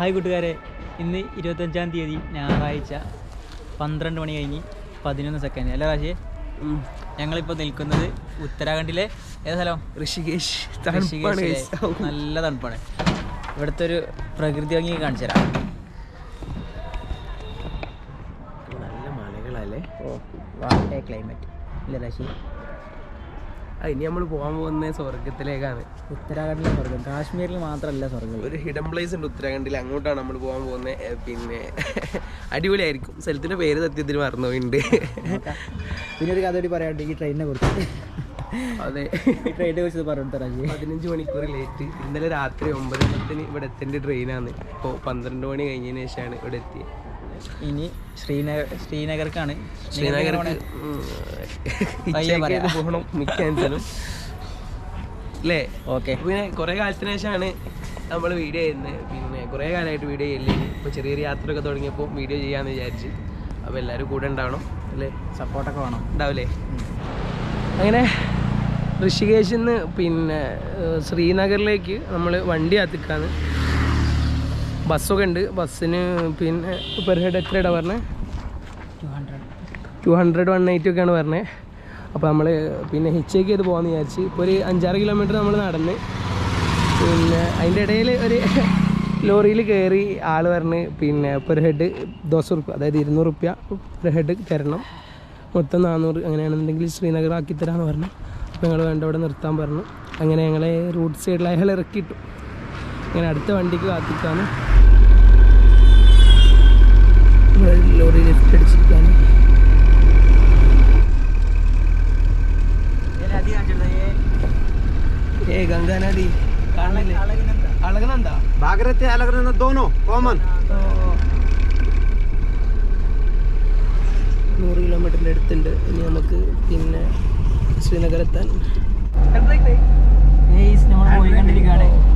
Hi കൂട്ടുകാരെ. ഇന്ന് ഇരുപത്തഞ്ചാം തീയതി ഞായറാഴ്ച പന്ത്രണ്ട് മണി കഴിഞ്ഞ് പതിനൊന്ന് സെക്കൻഡ് അല്ലേ റാശിയെ ഞങ്ങളിപ്പോൾ നിൽക്കുന്നത് ഉത്തരാഖണ്ഡിലെ ഏത് സ്ഥലം? ഋഷികേശ് ഋഷികേശിലെ നല്ല തണുപ്പാണ്. ഇവിടുത്തെ ഒരു പ്രകൃതി ഭംഗി കാണിച്ചു തരാം. നല്ല മലകളല്ലേ? ഓ ക്ലൈമറ്റ് ഇല്ല റാശി ഇനി നമ്മൾ പോകാൻ പോകുന്ന സ്വർഗത്തിലേക്കാണ് ഉത്തരാഖണ്ഡിലെ സ്വർഗം കാശ്മീരിൽ മാത്രമല്ല സ്വർഗം ഒരു ഹിഡൻ പ്ലേസ് ഉണ്ട് ഉത്തരാഖണ്ഡിൽ. അങ്ങോട്ടാണ് നമ്മൾ പോകാൻ പോകുന്നത്. പിന്നെ അടിപൊളിയായിരിക്കും. സ്ഥലത്തിന്റെ പേര് സത്യത്തിൽ മറന്നുപോയിട്ടുണ്ട്. പിന്നെ ഒരു കഥ കൂടി പറയാണ്ട് ഈ ട്രെയിനിനെ കുറിച്ച്. അതെ. ഈ ട്രെയിനിനെ കുറിച്ച് പറഞ്ഞു തരാം പതിനഞ്ച് മണിക്കൂർ ലേറ്റ് ഇന്നലെ രാത്രി ഒമ്പത് മണിക്ക് ഇവിടെ എത്തേണ്ട ട്രെയിനാണ് ഇപ്പോൾ പന്ത്രണ്ട് മണി കഴിഞ്ഞതിന് ശേഷമാണ് ഇവിടെ എത്തിയത്. ഇനി ശ്രീനഗർ ശ്രീനഗർക്കാണ്. ശ്രീനഗർ. പോകണം മിക്ക ആൻസറും അല്ലേ? ഓക്കെ. പിന്നെ കുറേ കാലത്തിന് ശേഷമാണ് നമ്മൾ വീഡിയോ ചെയ്യുന്നത്. പിന്നെ കുറേ കാലമായിട്ട് വീഡിയോ ചെയ്യില്ലേ? ഇപ്പോൾ ചെറിയ ചെറിയ യാത്രയൊക്കെ തുടങ്ങിയപ്പോൾ വീഡിയോ ചെയ്യാമെന്ന് വിചാരിച്ച്. അപ്പോൾ എല്ലാവരും കൂടെ ഉണ്ടാവണം അല്ലേ? സപ്പോർട്ടൊക്കെ വേണം. ഉണ്ടാവില്ലേ അങ്ങനെ ഋഷികേശിൽ നിന്ന് പിന്നെ ശ്രീനഗറിലേക്ക് നമ്മൾ വണ്ടി കത്തിക്കാണ് ബസ്സൊക്കെ ഉണ്ട് ബസ്സിന് പിന്നെ പെർ ഹെഡ് എത്രയാണ് പറഞ്ഞത് ടു ഹൺഡ്രഡ് വൺ എയ്റ്റി ഒക്കെയാണ് പറഞ്ഞത് അപ്പോൾ നമ്മൾ പിന്നെ ഹിച്ചേക്ക് ചെയ്ത് പോകാമെന്ന് വിചാരിച്ച്. ഇപ്പോൾ ഒരു അഞ്ചാറ് കിലോമീറ്റർ നമ്മൾ നടന്ന്. പിന്നെ അതിന്റെ ഇടയിൽ ഒരു ലോറിയിൽ കയറി ആൾ പറഞ്ഞ് പിന്നെ പെർ ഹെഡ് ദോശ റുപ്യ അതായത് ഇരുന്നൂറ് റുപ്യ പെർ ഹെഡ് തരണം. മൊത്തം നാനൂറ് അങ്ങനെയാണെന്നുണ്ടെങ്കിൽ ശ്രീനഗർ ആക്കി തരാമെന്ന് പറഞ്ഞു. അപ്പോൾ ഞങ്ങൾ വേണ്ട അവിടെ നിർത്താൻ പറഞ്ഞു. അങ്ങനെ ഞങ്ങളെ റൂട്ട് സൈഡിൽ അയാൾ ഇറക്കിയിട്ടു. അങ്ങനെ അടുത്ത വണ്ടിക്ക് കാത്തിക്കാണ് ലോറി ലിഫ്റ്റ് അടിച്ചിരിക്കുകയാണ് ഏ ഗംഗാനദി കാണില്ലേ അളകനന്ദ भाग रहे थे अलग रहना दोनों कॉमन നൂറ് കിലോമീറ്ററിൻ്റെ അടുത്തുണ്ട് ഇനി നമുക്ക് പിന്നെ ശ്രീനഗർ എത്താൻ നമ്മൾ പോയിക്കൊണ്ടിരിക്കുകയാണ് അഞ്ച്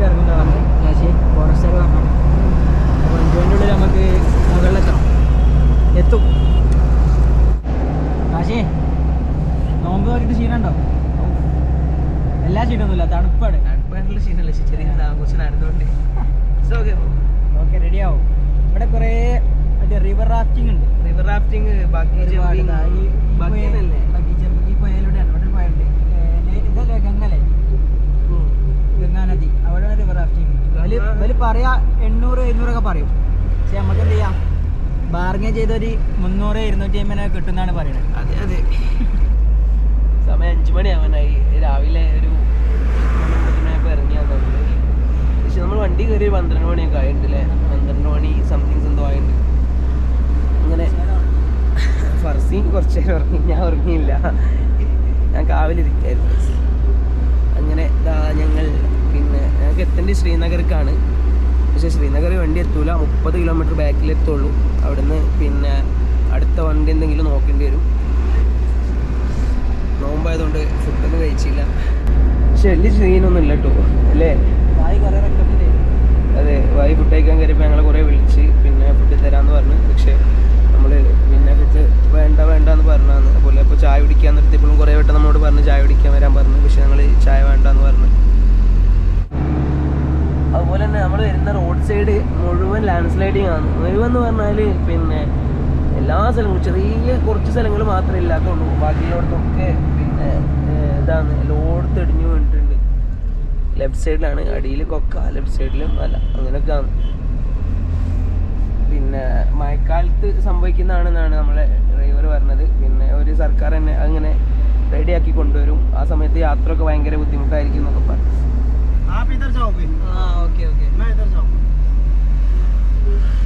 ഇവിടെ കൂലിയൊക്കെ ഇറങ്ങുന്നതാണ് കാശി ഫോറസ്റ്റുകാർ പറഞ്ഞു അപ്പോൾ ഉള്ളിൽ നമുക്ക് മുകളിലെത്തണം. എത്തും. കാശി നോമ്പ് നോക്കിയിട്ട് ക്ഷീണുണ്ടോ എല്ലാ ക്ഷീണമൊന്നുമില്ല തണുപ്പാണ്. തണുപ്പായിട്ടുള്ള ക്ഷീണമല്ല ചെറിയ നടന്നുകൊണ്ട് ഓക്കെ ഓക്കെ റെഡിയാവും ഇവിടെ കുറേ മറ്റേ റിവർ റാഫ്റ്റിംഗ് ഉണ്ട്. റിവർ റാഫ്റ്റിംഗ് ബാക്കി ബാക്കി ചെമ്പ്- ഈ പുഴയിലൂടെയാണ് ഇവിടെ ഒരു പുഴയുണ്ട് ഏ, നെ- ഇതല്ലേ ഗംഗല്ലേ ഗംഗാ നദി അവിടെ റിവർ റാഫ്റ്റിംഗ് വലിയ പറയാ എണ്ണൂറ് എഴുന്നൂറൊക്കെ പറയും. പക്ഷെ നമുക്ക് എന്ത് ചെയ്യാം? ബാർഗൻ ചെയ്തൊരു മുന്നൂറ് ഇരുന്നൂറ്റി അമ്പതിനൊക്കെ കിട്ടുന്നാണ് പറയുന്നത് അതെ അതെ. സമയം അഞ്ചു മണിയാവാനായി രാവിലെ ഒരു മണിയായപ്പോൾ ഇറങ്ങിയാൽ നമ്മൾ പക്ഷെ നമ്മൾ വണ്ടി കയറി പന്ത്രണ്ട് മണിയൊക്കെ ആയിട്ടുണ്ട് അല്ലേ? പന്ത്രണ്ട് മണി സംതിങ് എന്തോ ആയിട്ടുണ്ട്. അങ്ങനെ ഫർസി കുറച്ച് നേരം ഉറങ്ങി. ഞാൻ ഉറങ്ങിയില്ല. ഞാൻ കാവിലിരിക്കായിരുന്നു. അങ്ങനെ ഞങ്ങൾ ഞങ്ങൾക്ക് എത്തേണ്ടത് ശ്രീനഗർക്കാണ്. പക്ഷേ ശ്രീനഗർ വണ്ടി എത്തൂല. മുപ്പത് കിലോമീറ്റർ ബാക്കിൽ എത്തുള്ളൂ. അവിടുന്ന് പിന്നെ അടുത്ത വണ്ടി എന്തെങ്കിലും നോക്കേണ്ടി വരും. നോമ്പായതുകൊണ്ട് ഫുഡൊന്നും കഴിച്ചില്ല. പക്ഷെ വലിയ സീനൊന്നും ഇല്ല കേട്ടോ. അല്ലേ? അതെ വായി ഫുഡ് കഴിക്കാൻ കയറിയപ്പോൾ ഞങ്ങളെ കുറേ വിളിച്ച് പിന്നെ ഫുഡ് തരാമെന്ന് പറഞ്ഞു. പക്ഷേ നമ്മൾ പിന്നെ ഫുഡ് വേണ്ട വേണ്ട എന്ന് പറഞ്ഞാണ് അതുപോലെ ഇപ്പോൾ ചായ കുടിക്കാൻ നിർത്തിയപ്പോഴും കുറേ വട്ടം നമ്മളോട് പറഞ്ഞ് ചായ കുടിക്കാൻ വരാൻ പറഞ്ഞു പക്ഷേ ഞങ്ങൾ ചായ വേണ്ട എന്ന് പറഞ്ഞു അതുപോലെ തന്നെ നമ്മൾ വരുന്ന റോഡ് സൈഡ് മുഴുവൻ ലാൻഡ് സ്ലൈഡിങ് ആണ്. ഒഴിവെന്ന് പറഞ്ഞാൽ പിന്നെ എല്ലാ സ്ഥലങ്ങളും ചെറിയ കുറച്ച് സ്ഥലങ്ങൾ മാത്രമേ ഇല്ലാത്തുള്ളൂ. ബാക്കിയുള്ളവർക്കൊക്കെ പിന്നെ ഇതാണ്. ലോഡ് തെടിഞ്ഞു വീണിട്ടുണ്ട്. ലെഫ്റ്റ് സൈഡിലാണ് അടിയിൽ കൊക്ക ലെഫ്റ്റ് സൈഡിലും അല്ല അങ്ങനെയൊക്കെയാണ്. പിന്നെ മഴക്കാലത്ത് സംഭവിക്കുന്നതാണെന്നാണ് നമ്മളെ ഡ്രൈവർ പറഞ്ഞത്. പിന്നെ ഒരു സർക്കാർ തന്നെ അങ്ങനെ റെഡിയാക്കി കൊണ്ടുവരും. ആ സമയത്ത് യാത്രയൊക്കെ ഭയങ്കര ബുദ്ധിമുട്ടായിരിക്കും എന്നൊക്കെ പറഞ്ഞു. ആ okay okay.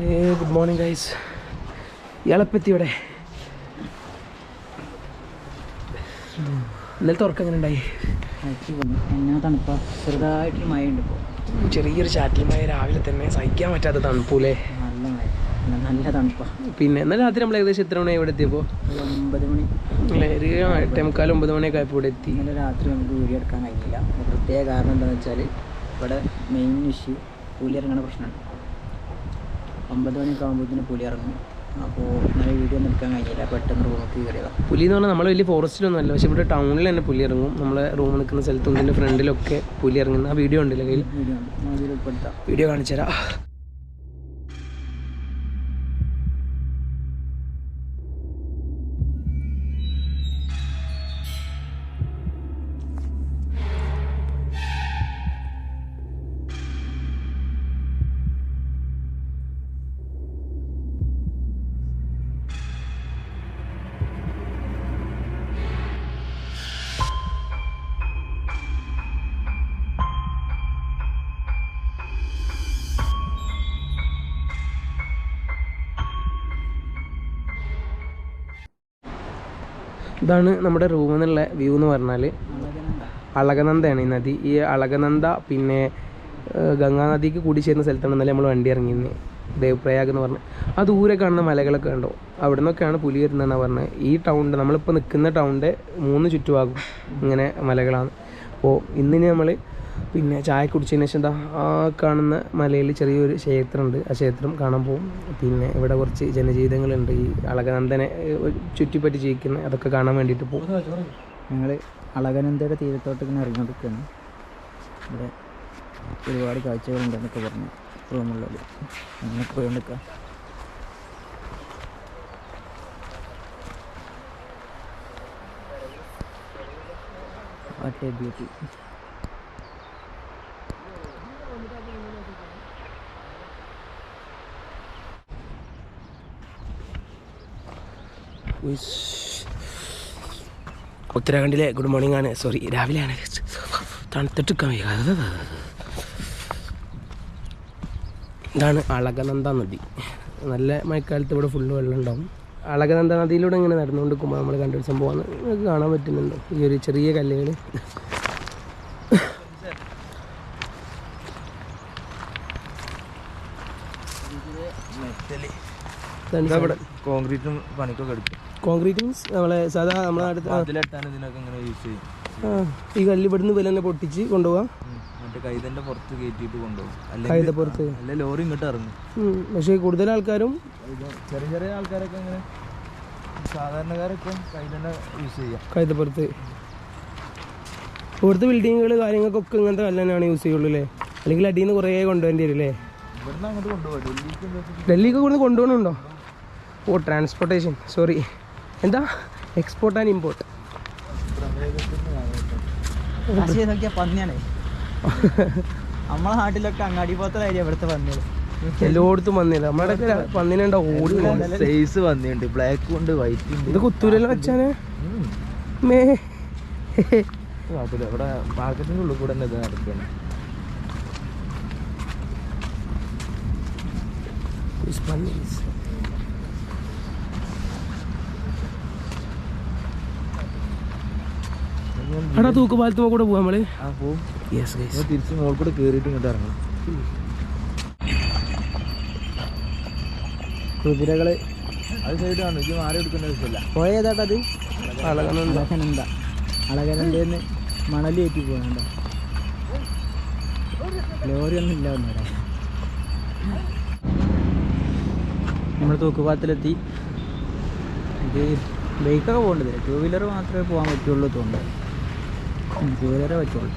Ah good morning guys ഇയാളെപ്പത്തിയുടെ ഇന്നലെ തുറക്കം എങ്ങനെ ഉണ്ടായി? എന്നാ തണുപ്പാ? ചെറുതായിട്ടൊരു മഴ ഉണ്ട് ഇപ്പോൾ ചെറിയൊരു ചാറ്റൽ മഴ രാവിലെ തന്നെ സഹിക്കാൻ പറ്റാത്ത തണുപ്പൂലേ നല്ല മഴ. നല്ല- തണുപ്പാ. പിന്നെ എന്നാൽ രാത്രി നമ്മൾ ഏകദേശം എത്ര മണി ഇവിടെ എത്തിയപ്പോൾ ഒമ്പത് മണി. ഒരു എട്ടേ മുക്കാൽ ഒമ്പത് മണിയൊക്കെ ആയപ്പോൾ ഇവിടെ എത്തി. ഇന്നലെ രാത്രി നമുക്ക് വീഡിയോ എടുക്കാൻ കഴിഞ്ഞില്ല പ്രത്യേക കാരണം എന്താണെന്ന് വെച്ചാൽ ഇവിടെ മെയിൻ ഇഷ്യൂ ഇറങ്ങുന്ന പ്രശ്നമാണ്. ഒമ്പത് മണിയൊക്കെ ആകുമ്പോഴത്തേന് പുലി ഇറങ്ങും. അപ്പോൾ ഇന്നലെ വീഡിയോ ഒന്നും എടുക്കാൻ കഴിഞ്ഞില്ല. പെട്ടെന്ന് റൂമൊക്കെ കയറിയതാണ് പുലി എന്ന് പറഞ്ഞാൽ നമ്മൾ വലിയ ഫോറസ്റ്റിലൊന്നും അല്ല. പക്ഷെ ഇവിടെ ടൗണിൽ തന്നെ പുലി ഇറങ്ങും. നമ്മളെ റൂം നിൽക്കുന്ന സ്ഥലത്തും ഇതിന്റെ ഫ്രണ്ടിലൊക്കെ പുലി ഇറങ്ങുന്ന ആ വീഡിയോ ഉണ്ടല്ലോ കയ്യിൽ ഉണ്ട്. വീഡിയോ കാണിച്ചു തരാം ഇതാണ് നമ്മുടെ റൂമിൽ നിന്നുള്ള വ്യൂ എന്ന് പറഞ്ഞാൽ അളകനന്ദയാണ് ഈ നദി. ഈ അളകനന്ദ പിന്നെ ഗംഗാനദിക്ക് ഗംഗാ നദിക്ക് കൂടി ചേരുന്ന സ്ഥലത്താണ് ഇന്നലെ നമ്മൾ വണ്ടി ഇറങ്ങിയിരുന്നത് ദേവപ്രയാഗ് എന്ന് പറഞ്ഞ്. ആ ദൂരെ കാണുന്ന മലകളൊക്കെ ഉണ്ടോ അവിടെ നിന്നൊക്കെയാണ് പുലി വരുന്നതെന്നാണ് പറഞ്ഞത് ഈ ടൗണിന്റെ നമ്മളിപ്പോൾ നിൽക്കുന്ന ടൗണിന്റെ മൂന്ന് ചുറ്റുഭാഗം ഇങ്ങനെ മലകളാണ്. അപ്പോൾ ഇന്നിനി നമ്മൾ പിന്നെ ചായ കുടിച്ചതിന് ശേഷം എന്താ ആ കാണുന്ന മലയിൽ ചെറിയൊരു ക്ഷേത്രമുണ്ട്. ആ ക്ഷേത്രം കാണാൻ പോകും. പിന്നെ ഇവിടെ കുറച്ച് ജനജീവിതങ്ങളുണ്ട്. ഈ അളകനന്ദനെ ചുറ്റിപ്പറ്റി ജീവിക്കുന്ന അതൊക്കെ കാണാൻ വേണ്ടിയിട്ട് പോകും. ഞങ്ങൾ അളകനന്ദയുടെ തീരത്തോട്ട് ഇങ്ങനെ ഇറങ്ങിക്കൊടുക്കുകയാണ് ഇവിടെ ഒരുപാട് കാഴ്ചകളുണ്ടെന്നൊക്കെ പറഞ്ഞു റൂമുള്ളത് അങ്ങനെ പോയിക്കൊടുക്കുക വാട്ട് എ ബ്യൂട്ടി ഉത്തരാഖണ്ഡിലെ ഗുഡ് മോർണിംഗ് ആണ്. സോറി രാവിലെ ആണ് തണുത്തിട്ട് ഇതാണ് അളകനന്ദ നദി. നല്ല മഴക്കാലത്ത് ഇവിടെ ഫുള്ള് വെള്ളം ഉണ്ടാവും. അളകനന്ദ നദിയിലൂടെ ഇങ്ങനെ നടന്നുകൊണ്ട് നിൽക്കുമ്പോൾ നമ്മൾ കണ്ടൊരു സംഭവമാണ് നിങ്ങൾക്ക് കാണാൻ പറ്റുന്നുണ്ട്. ഈ ഒരു ചെറിയ കല്ലുകൾ കോൺക്രീറ്റും പണിക്കൊക്കെ എടുക്കും കോൺക്രീറ്റ് മീൻസ് നമ്മളെ സാധാ നമ്മളെ അടുത്ത് ഈ കല്ല് ഇവിടുന്ന് വില തന്നെ പൊട്ടിച്ച് കൊണ്ടുപോകാം മറ്റേ കൈതന്റെ പുറത്ത് കയറ്റിയിട്ട് കൊണ്ടുപോകും കൈതപ്പുറത്ത് അല്ലെ ലോറി ഇങ്ങോട്ട് ഇറങ്ങും. പക്ഷേ കൂടുതൽ ആൾക്കാരും ചെറിയ ചെറിയ ആൾക്കാരൊക്കെ ഇങ്ങനെ സാധാരണക്കാരൊക്കെ കൈതന്നെ യൂസ് ചെയ്യാം. കൈതപ്പുറത്ത് ഇവിടുത്തെ ബിൽഡിങ്ങുകൾ കാര്യങ്ങൾക്കൊക്കെ ഇങ്ങനത്തെ കല്ല് തന്നെയാണ് യൂസ് ചെയ്യുള്ളൂ അല്ലേ അല്ലെങ്കിൽ അടിയിൽ നിന്ന് കുറേ കൊണ്ടുപോകേണ്ടി വരും അല്ലേ ഇവിടുന്ന് അങ്ങോട്ട് കൊണ്ടുപോകും ഡൽഹിക്ക് ഇവിടുന്ന് കൊണ്ടുപോകണുണ്ടോ? ഓ ട്രാൻസ്പോർട്ടേഷൻ സോറി എന്താ? എക്സ്പോർട്ട് ആൻഡ് ഇമ്പോർട്ട് പന്നിയാണ്. നമ്മളെ നാട്ടിലൊക്കെ അങ്ങാടി പോലത്തെ ഏരിയ ഇവിടുത്തെ പന്നികൾ എല്ലായിടത്തും വന്നില്ല നമ്മുടെ പന്നിനുണ്ടോ ഓടി സൈസ് പന്നിയുണ്ട്. ബ്ലാക്ക് ഉണ്ട് വൈറ്റ് ഉണ്ട്. ഇത് കുത്തൂരല്ലോ വെച്ചാന്? മേ. കുഴപ്പമില്ല ഇവിടെ മാർക്കറ്റിന്റെ ഉള്ളിൽ കൂടെ തന്നെ ഇത് നടക്കുകയാണ് കൂടെ പോവാ നമ്മൾ. ആ പോവും. യെസ് ഗൈസ് ഇപ്പൊ തിരിച്ച് മോൾ കൂടെ കേറിയിട്ട് ഇങ്ങോട്ട് ഇറങ്ങണം. കുതിരകൾ. അത് സൈഡാണ് ഇത് മാറി എടുക്കേണ്ട ആവശ്യമില്ല. പോയതാട്ടത് അളകനന്ദ. അളകനന്ദ. അളകനന്ദന്ന് മണൽ കയറ്റി പോകണ്ട ലോറി ഒന്നും ഇല്ല ഒന്നൂടെ നമ്മൾ തൂക്കുപാലത്തിലെത്തി. ഇത് ബൈക്കൊക്കെ പോകേണ്ടത് ടൂ വീലർ മാത്രമേ പോകാൻ പറ്റുള്ളൂ തോന്നുന്നത് വീലറേ പറ്റുള്ളൂ.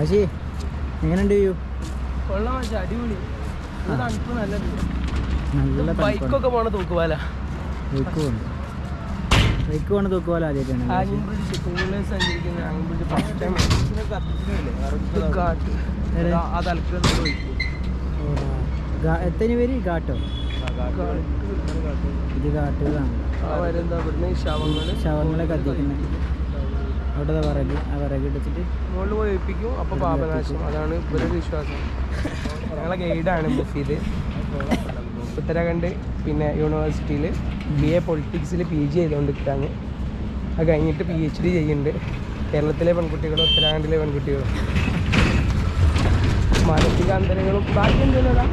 ആശി എങ്ങനെയുണ്ട് വ്യൂ? കൊള്ളാം അടിപൊളി. നല്ല ബൈക്കൊക്കെ പോണ തൂക്കുപാല. കൊണ്ട് തൂക്കുപോലെ ആദ്യമായിട്ടാണ് എത്ര പേര് ഘാട്ടോ ഇത് ഘാട്ടുകളാണ് ശവങ്ങളെ? കത്തിക്കുന്നത് അവിടെ വിറക് ആ വിറക് എടുത്തിട്ട് മുകളിൽ പോയി ഒഴിപ്പിക്കും അപ്പൊ പാപനാശം. അതാണ് ഇവരുടെ വിശ്വാസം. ഞങ്ങളെ ഗൈഡാണ് മുഫീദ്. ഉത്തരാഖണ്ഡ് പിന്നെ യൂണിവേഴ്സിറ്റിയിൽ ബി എ പൊളിറ്റിക്സിൽ പി ജി ചെയ്തുകൊണ്ടിരിക്കുകയാണ് അത് കഴിഞ്ഞിട്ട് പി എച്ച് ഡി ചെയ്യുന്നുണ്ട് കേരളത്തിലെ പെൺകുട്ടികളും ഉത്തരാഖണ്ഡിലെ പെൺകുട്ടികളും. മാനസിക അന്തരങ്ങളും ബാക്കി എന്തെങ്കിലും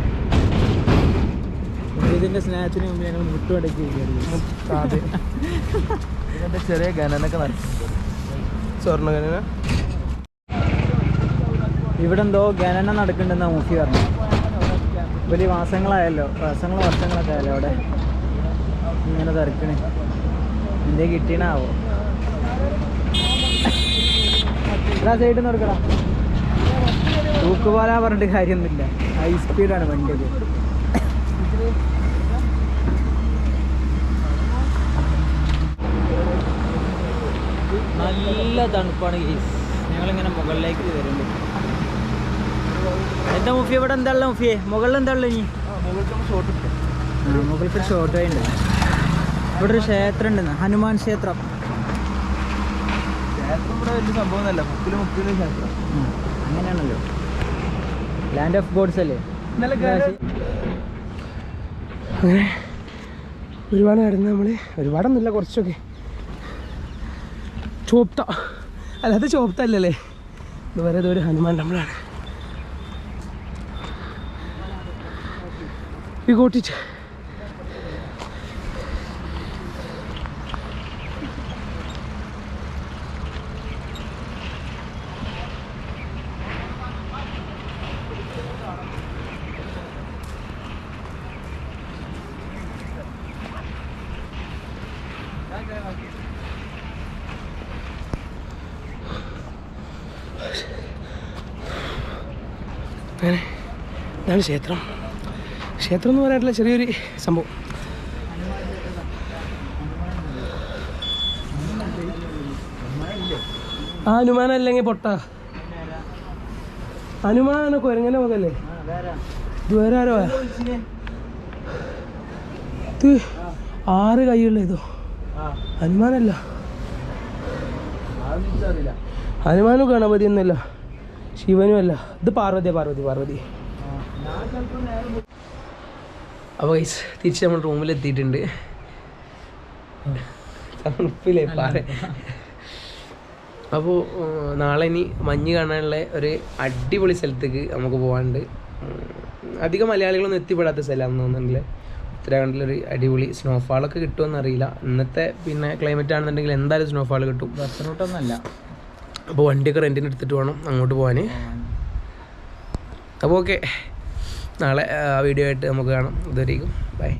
ഇതിന്റെ സ്നേഹത്തിന് മുമ്പ് ഞങ്ങൾ മുട്ടുമടക്കി അതെ. ഇതിന്റെ ചെറിയ ഗണനൊക്കെ നടക്കുന്നുണ്ട്. സ്വർണകരന ഇവിടെ എന്തോ ഗണന നടക്കുന്നുണ്ടെന്നാ മുഫി പറഞ്ഞു വലിയ മാസങ്ങളായല്ലോ. മാസങ്ങളും വർഷങ്ങളൊക്കെ ആയല്ലോ അവിടെ. ഇങ്ങനെ തിരക്കണേ. എന്തേ കിട്ടീനാവോ? എല്ലാ സൈഡിൽ നടക്കടാ തൂക്കുപാല പറഞ്ഞിട്ട് കാര്യമൊന്നുമില്ല. ഹൈ സ്പീഡാണ് വണ്ടിയൊക്കെ നല്ല തണുപ്പാണ് കേസ് ഞങ്ങളിങ്ങനെ മുകളിലേക്ക് വരുന്നുണ്ട്. എന്താ മുഫി? ഇവിടെ എന്താ ഉള്ള മുഫിയെ? മുകളിൽ എന്താ ഉള്ളത് ഇനി? മുകളിൽ ഷോർട്ട് ആയിട്ടുണ്ട്. ഇവിടെ ഒരു ക്ഷേത്രം ഉണ്ട് ഹനുമാൻ ക്ഷേത്രം. ക്ഷേത്രം ഇവിടെ വലിയ സംഭവമൊന്നുമല്ല. മുക്കിൽ മുക്കിൽ ക്ഷേത്രം. അങ്ങനെയാണല്ലോ. ലാൻഡ് ഓഫ് ഗോഡ്സ് അല്ലേ? ഇന്നലെ അങ്ങനെ ഒരുപാട് നടന്ന് നമ്മൾ ഒരുപാടൊന്നുമില്ല കുറച്ചൊക്കെ. ചോപ്ത. അല്ലാതെ ചോപ്ത അല്ലല്ലേ ഇതുവരെ ഇതൊരു ഹനുമാൻ ടെമ്പിളാണ് വി ഗോട്ട് ഇറ്റ് അങ്ങനെ. ഇതാണ് ക്ഷേത്രം. ക്ഷേത്രം എന്ന് പറയാനുള്ള ചെറിയൊരു സംഭവം. ആ അനുമാനം അല്ലെങ്കിൽ പൊട്ട. ഹനുമാനാണ് കൊരങ്ങനെ മുതലേ ഇതുവരെ ആരോ? ആറ് കൈയുള്ള ഇതോ? ഹനുമാനല്ല. ഹനുമാനും ഗണപതി ഒന്നല്ല ശിവനും അല്ല ഇത് പാർവതി പാർവതി പാർവതി. അപ്പോൾ ഗൈസ് തിരിച്ച് നമ്മൾ റൂമിൽ എത്തിയിട്ടുണ്ട്. തണുപ്പില്ലേ പാറ. അപ്പോൾ നാളെ ഇനി മഞ്ഞ് കാണാനുള്ള ഒരു അടിപൊളി സ്ഥലത്തേക്ക് നമുക്ക് പോകാനുണ്ട് അധികം മലയാളികളൊന്നും എത്തിപ്പെടാത്ത സ്ഥലമാണെന്ന് തോന്നുന്നുണ്ടല്ലേ? ഉത്തരാഖണ്ഡിലൊരു അടിപൊളി സ്നോഫാളൊക്കെ കിട്ടുമെന്ന് അറിയില്ല. ഇന്നത്തെ പിന്നെ ക്ലൈമറ്റ് ആണെന്നുണ്ടെങ്കിൽ എന്തായാലും സ്നോഫാൾ കിട്ടും. ബസ് റൂട്ടൊന്നുമല്ല അപ്പോൾ വണ്ടിയൊക്കെ റെന്റിന് എടുത്തിട്ട് വേണം അങ്ങോട്ട് പോകാൻ അപ്പോൾ ഓക്കെ നാളെ ആ വീഡിയോ ആയിട്ട് നമുക്ക് കാണാം. ഇതുവരെയും ബൈ